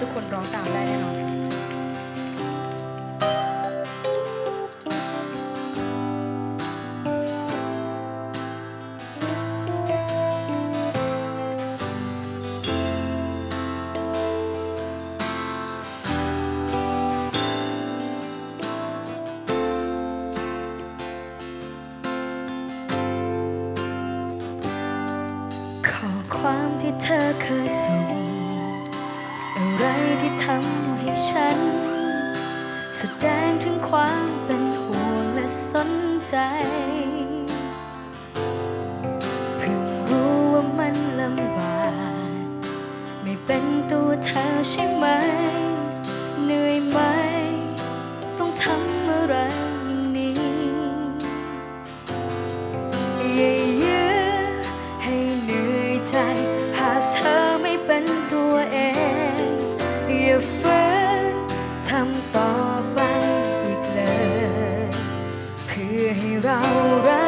ทุกคนร้องตามได้แน่นอนข้อความที่เธอเคยส่ง อะไรที่ทำให้ฉัน แสดงถึงความเป็นห่วงและสนใจเพิ่งรู้ว่ามันลำบาก ไม่เป็นตัวเธอใช่ไหมำต่อไปอีกเลย เพื่อให้เรารัก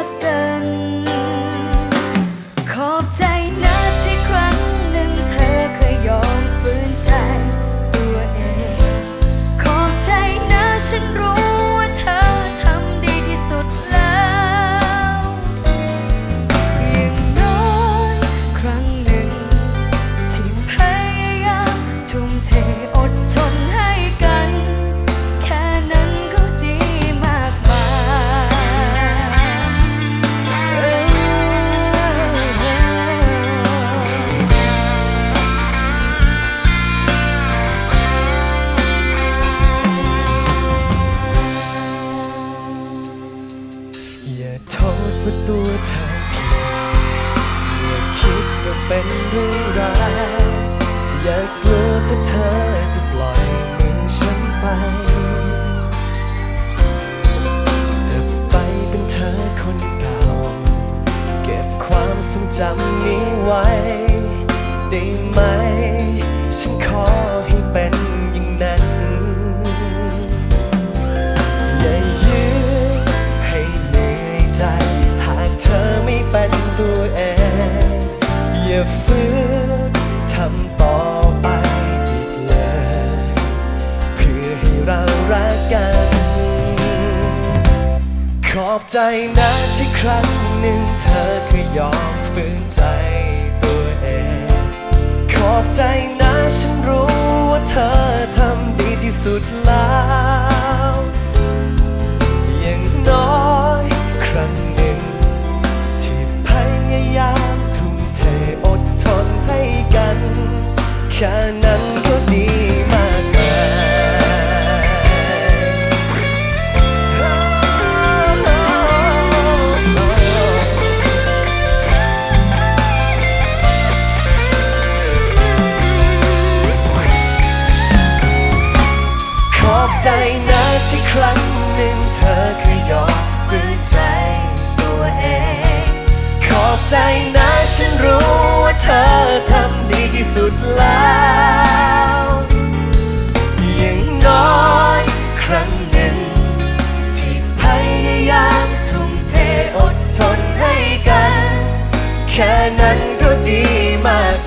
คิดว่าเป็นเรื่องร้ายอย่ากลัวถ้าเธอจะปล่อยมือฉันไปจะไปเป็นเธอคนเก่า เก็บความทรงจำนี้ไว้ ได้ไหม ฉันขอ ใจนะที่ครั้งหนึ่งเธอเคยยอมฝืนใจตัวเอง ขอบใจนะฉันรู้ว่าเธอทำดีที่สุดแล้ว ใจนะที่ครั้งหนึ่งเธอเคยยอมฝืนใจตัวเอง ขอบใจนะฉันรู้ว่าเธอทำดีที่สุดแล้วอย่างน้อยครั้งหนึ่ง ที่พยายามทุ่มเทอดทนให้กัน แค่นั้นก็ดีมาก